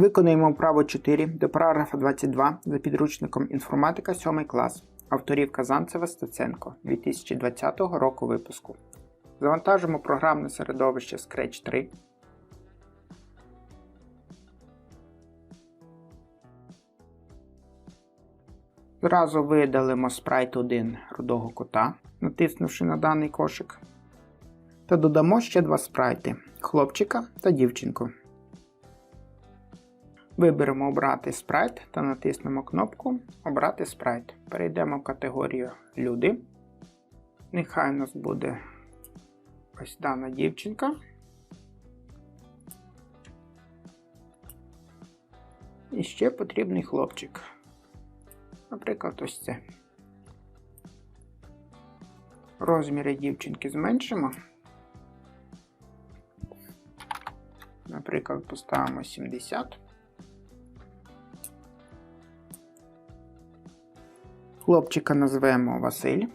Виконуємо вправо 4 до параграфа 22 за підручником інформатика 7 клас. Авторів Казанцева Стеценко 2020 року випуску. Завантажимо програмне середовище Scratch 3. Зразу видалимо спрайт 1 рудого кота, натиснувши на даний кошик. Та додамо ще два спрайти хлопчика та дівчинку. Виберемо Обрати спрайт та натиснемо кнопку Обрати спрайт. Перейдемо в категорію Люди. Нехай у нас буде ось дана дівчинка. І ще потрібний хлопчик. Наприклад, ось це. Розміри дівчинки зменшимо. Наприклад, поставимо 70. Хлопчика назвемо Василь.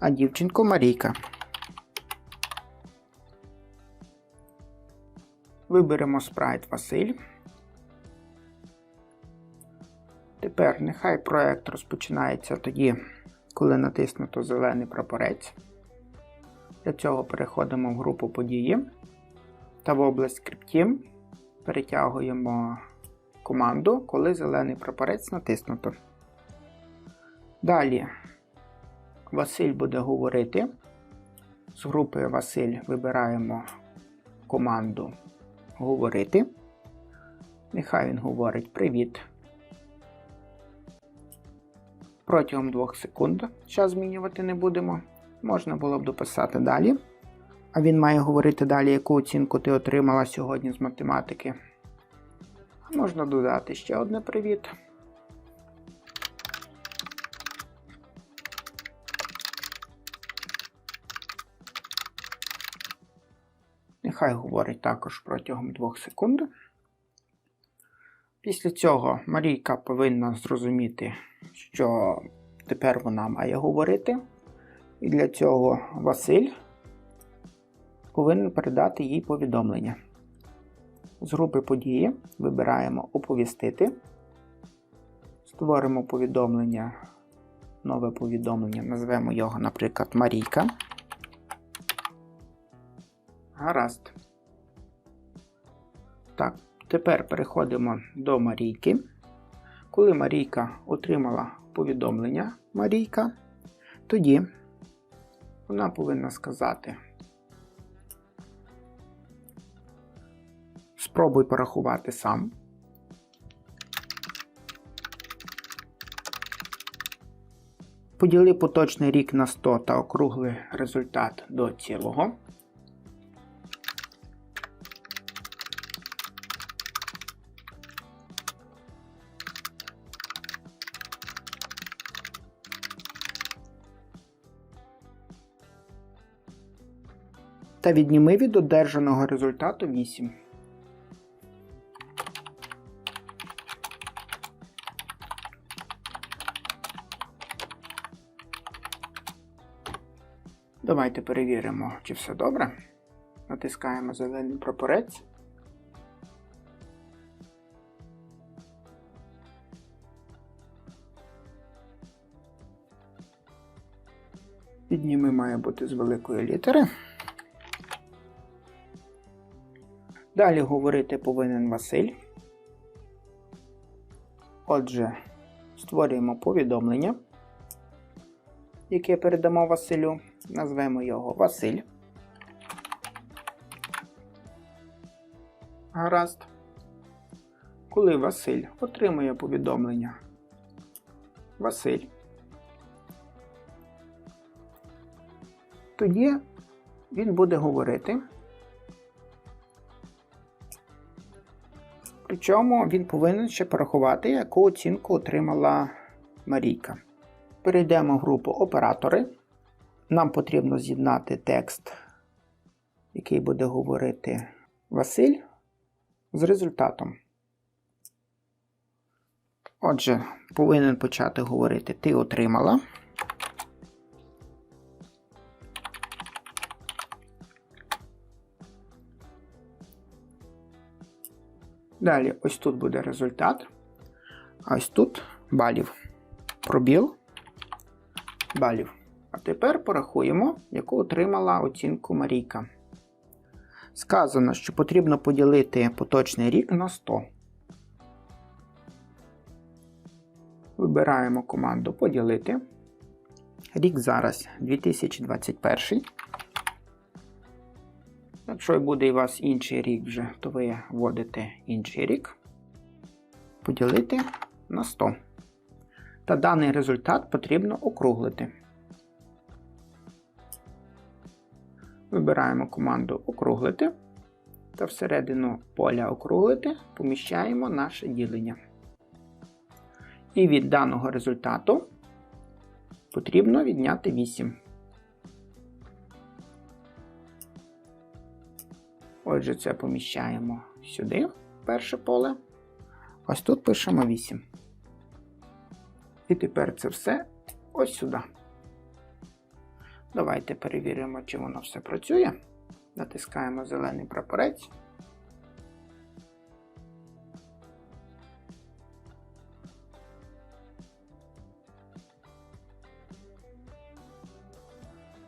А дівчинку Марійка. Виберемо спрайт Василь. Тепер нехай проект розпочинається тоді, коли натиснуто зелений прапорець. Для цього переходимо в групу події та в область скриптів перетягуємо команду, коли зелений прапорець натиснуто. Далі Василь буде говорити. З групи Василь вибираємо команду Говорити. Нехай він говорить Привіт. Протягом 2 секунд, час змінювати не будемо. Можна було б дописати далі. А він має говорити далі, яку оцінку ти отримала сьогодні з математики. Можна додати ще одне привіт. Нехай говорить також протягом 2 секунд. Після цього Марійка повинна зрозуміти, що тепер вона має говорити. І для цього Василь повинен передати їй повідомлення. З групи події вибираємо Оповістити, створимо повідомлення, нове повідомлення, назвемо його, наприклад, Марійка. Гаразд. Так, тепер переходимо до Марійки. Коли Марійка отримала повідомлення Марійка, тоді вона повинна сказати. Спробуй порахувати сам. Поділи поточний рік на 100 та округли результат до цілого. Та відніми від одержаного результату 8. Давайте перевіримо, чи все добре. Натискаємо зелений прапорець. Підніми має бути з великої літери. Далі говорити повинен Василь. Отже, створюємо повідомлення, яке передамо Василю. Назвемо його Василь. Гаразд. Коли Василь отримує повідомлення Василь, тоді він буде говорити. Причому він повинен ще порахувати, яку оцінку отримала Марійка. Перейдемо в групу Оператори. Нам потрібно з'єднати текст, який буде говорити Василь, з результатом. Отже, повинен почати говорити Ти отримала. Далі ось тут буде результат. А ось тут балів. Пробіл балів. А тепер порахуємо, яку отримала оцінку Марійка. Сказано, що потрібно поділити поточний рік на 100. Вибираємо команду Поділити. Рік зараз 2021. Якщо буде у вас інший рік вже, то ви вводите інший рік. Поділити на 100. Та даний результат потрібно округлити. Вибираємо команду Округлити та всередину поля Округлити поміщаємо наше ділення. І від даного результату потрібно відняти 8. Отже, це поміщаємо сюди, перше поле. Ось тут пишемо 8. І тепер це все ось сюди. Давайте перевіримо, чи воно все працює. Натискаємо зелений прапорець.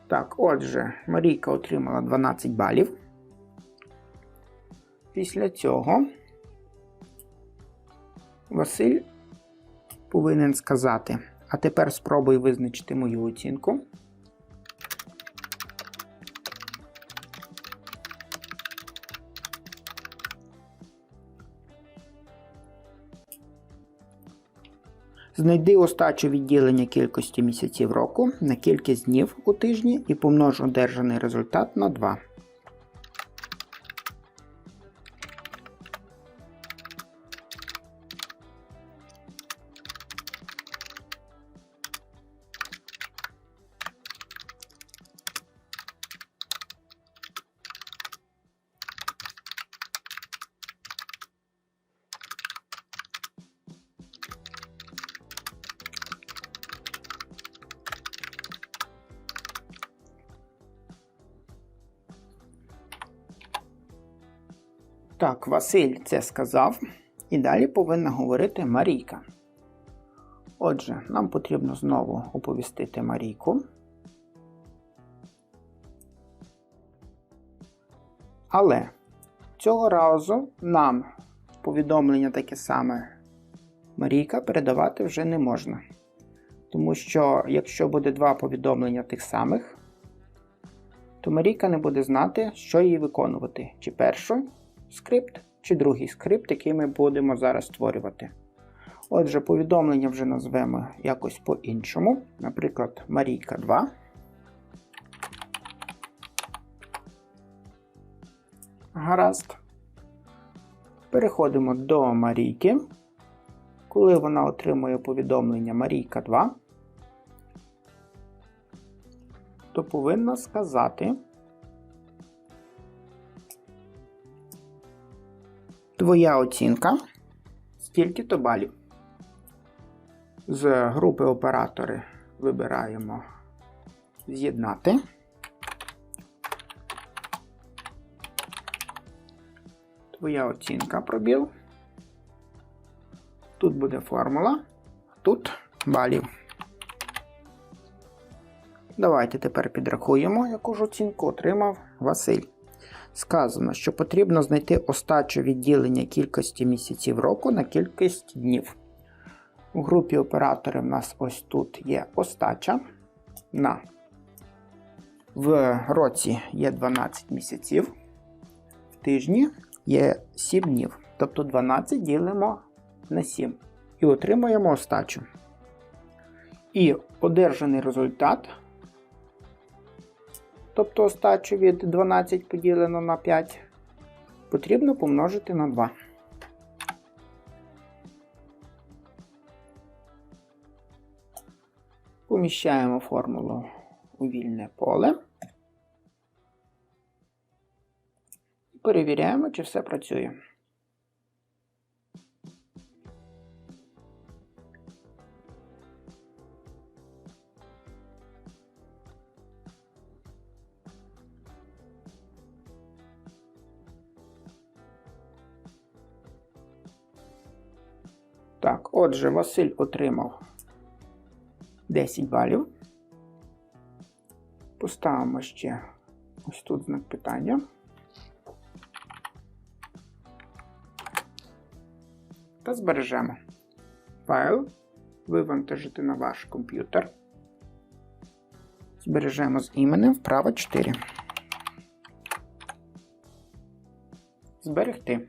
Так, отже, Марійка отримала 12 балів. Після цього Василь повинен сказати, а тепер спробуй визначити мою оцінку. Знайди остачу відділення кількості місяців року на кількість днів у тижні і помнож одержаний результат на 2. Так, Василь це сказав. І далі повинна говорити Марійка. Отже, нам потрібно знову оповістити Марійку. Але цього разу нам повідомлення таке саме Марійка передавати вже не можна. Тому що, якщо буде два повідомлення тих самих, то Марійка не буде знати, що їй виконувати. Чи перший скрипт, чи другий скрипт, який ми будемо зараз створювати. Отже, повідомлення вже назвемо якось по-іншому. Наприклад, Марійка 2. Гаразд. Переходимо до Марійки. Коли вона отримує повідомлення Марійка 2, то повинна сказати. Твоя оцінка стільки-то балів. З групи оператори вибираємо З'єднати. Твоя оцінка пробіл. Тут буде формула, тут балів. Давайте тепер підрахуємо, яку ж оцінку отримав Василь. Сказано, що потрібно знайти остачу відділення кількості місяців року на кількість днів. У групі операторів в нас ось тут є остача. На В році є 12 місяців, в тижні є 7 днів. Тобто 12 ділимо на 7 і отримуємо остачу. І одержаний результат, тобто остачу від 12 поділено на 5, потрібно помножити на 2. Поміщаємо формулу у вільне поле. Перевіряємо, чи все працює. Так, отже, Василь отримав 10 балів. Поставимо ще ось тут знак питання. Та збережемо. Файл вивантажити на ваш комп'ютер. Збережемо з іменем вправо 4. Зберегти.